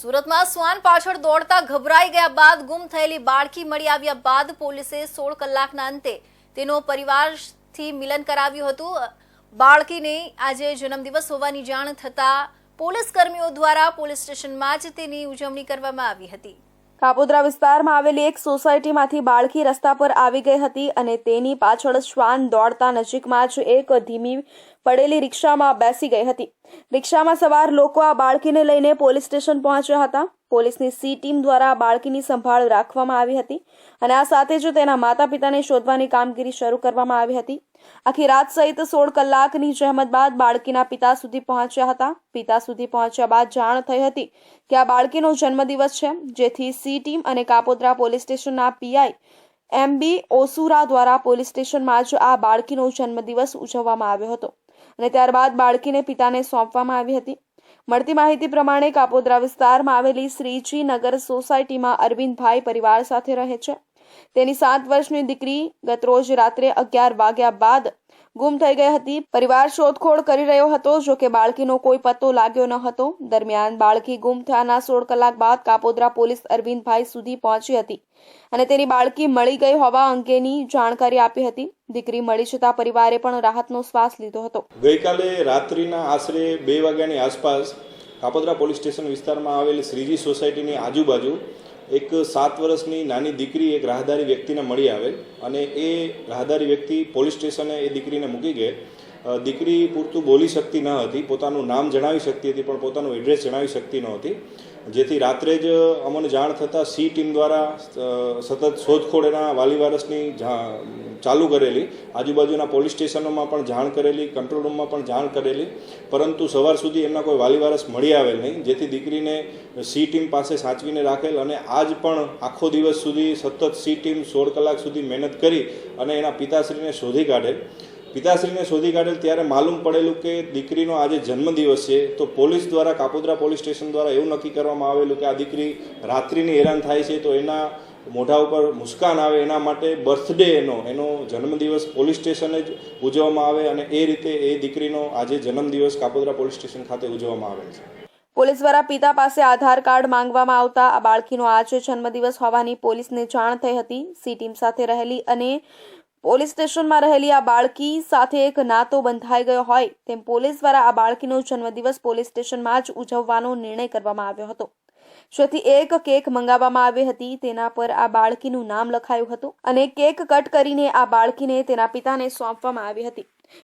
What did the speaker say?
સુરતમાં શ્વાન પાછળ દોડતા ગભરાઈ ગયા બાદ ગુમ થયેલી બાળકી મળી આવ્યા બાદ પોલીસે સોળ કલાકના અંતે તેનો પરિવારથી મિલન કરાવ્યું હતું. બાળકીને આજે જન્મદિવસ હોવાની જાણ થતાં પોલીસ કર્મીઓ દ્વારા પોલીસ સ્ટેશનમાં જ તેની ઉજવણી કરવામાં આવી હતી. કાપોદ્રા વિસ્તારમાં આવેલી એક સોસાયટીમાંથી બાળકી રસ્તા પર આવી ગઈ હતી અને તેની પાછળ શ્વાન દોડતા નજીકમાં જ એક ધીમી પડેલી રિક્ષામાં બેસી ગઈ હતી. રિક્ષામાં સવાર લોકો આ બાળકીને લઈને પોલીસ સ્ટેશન પહોંચ્યા હતા. પોલીસની સી ટીમ દ્વારા બાળકીની સંભાળ રાખવામાં આવી હતી અને આ સાથે જ તેના માતા પિતાને શોધવાની કામગીરી શરૂ કરવામાં આવી હતી. આખી રાત સહિત સોળ કલાકની જહેમત બાદ બાળકીના પિતા સુધી પહોંચ્યા હતા. પિતા સુધી પહોંચ્યા બાદ જાણ થઈ હતી કે આ બાળકીનો જન્મદિવસ છે, જેથી સી ટીમ અને કાપોદ્રા પોલીસ સ્ટેશનના પીઆઈ એમ બી ઓસુરા દ્વારા પોલીસ સ્ટેશનમાં જ આ બાળકીનો જન્મદિવસ ઉજવવામાં આવ્યો હતો અને ત્યારબાદ બાળકીને પિતાને સોંપવામાં આવી હતી. મળતી માહિતી પ્રમાણે કાપોદ્રા વિસ્તારમાં આવેલી શ્રીજી નગર સોસાયટીમાં અરવિંદભાઈ પરિવાર સાથે રહે છે. તેની સાત વર્ષની દીકરી ગતરોજ રાત્રે અગિયાર વાગ્યા બાદ ગુમ થઈ ગઈ હતી. પરિવાર શોધખોળ કરી રહ્યો હતો. જો કે બાળકીનો કોઈ પત્તો લાગ્યો ન હતો. દરમિયાન બાળકી ગુમ થયાના સોળ કલાક બાદ કાપોદ્રા પોલીસ અરવિંદભાઈ સુધી પહોંચી હતી અને તેની બાળકી મળી ગઈ હોવા અંગેની જાણકારી આપી હતી. દીકરી મળી જતા પરિવારે પણ રાહતનો શ્વાસ લીધો હતો. ગઈકાલે રાત્રિના આશરે બે વાગ્યાની આસપાસ કાપોદ્રા પોલીસ સ્ટેશન વિસ્તારમાં આવેલી શ્રીજી સોસાયટીની આજુબાજુ એક સાત વર્ષની નાની દીકરી એક રાહદારી વ્યક્તિને મળી આવેલ અને એ રાહદારી વ્યક્તિ પોલીસ સ્ટેશને એ દીકરીને મૂકી અ, દીકરી પૂરતું બોલી શકતી ન હતી, પોતાનું નામ જણાવી શકતી હતી, પણ પોતાનું એડ્રેસ જણાવી શકતી નહોતી જેથી રાત્રે જ અમને જાણ થતાં સી ટીમ દ્વારા સતત શોધખોળ એના વાલી વારસની ચાલુ કરેલી. આજુબાજુના પોલીસ સ્ટેશનોમાં પણ જાણ કરેલી, કંટ્રોલ રૂમમાં પણ જાણ કરેલી. પરંતુ સવાર સુધી એમના કોઈ વાલી વારસ મળી આવેલ નહીં. જેથી દીકરીને સી ટીમ પાસે સાચવીને રાખેલ અને આજ પણ આખો દિવસ સુધી સતત સી ટીમ સોળ કલાક સુધી મહેનત કરી અને એના પિતાશ્રીને શોધી કાઢેલ. પિતાશ્રીને શોધી કાઢેલ ત્યારે માલુમ પડેલું કે દીકરીનો આજે જન્મદિવસ છે, તો પોલીસ દ્વારા, કાપોદ્રા પોલીસ સ્ટેશન દ્વારા એવું નક્કી કરવામાં આવેલું કે આ દીકરી રાત્રિની હેરાન થાય છે, તો એના મોઢા ઉપર મુસ્કાન આવે, એના માટે બર્થડે એનો એનો જન્મદિવસ પોલીસ સ્ટેશને જ ઉજવવામાં આવે અને એ રીતે એ દીકરીનો આજે જન્મદિવસ કાપોદ્રા પોલીસ સ્ટેશન ખાતે ઉજવવામાં આવેલ છે. પોલીસ દ્વારા પિતા પાસે આધાર કાર્ડ માંગવામાં આવતા આ બાળકીનો આજે જન્મદિવસ હોવાની પોલીસને જાણ થઈ હતી. સી ટીમ સાથે રહેલી અને પોલીસ સ્ટેશનમાં રહેલી આ બાળકી સાથે એક નાતો બંધાઈ ગયો હોય તેમ પોલીસ દ્વારા આ બાળકીનો જન્મદિવસ પોલીસ સ્ટેશનમાં જ ઉજવવાનો નિર્ણય કરવામાં આવ્યો હતો. જેથી એક કેક મંગાવવામાં આવી હતી તેના પર આ બાળકીનું નામ લખાયું હતું અને કેક કટ કરીને આ બાળકીને તેના પિતાને સોંપવામાં આવી હતી.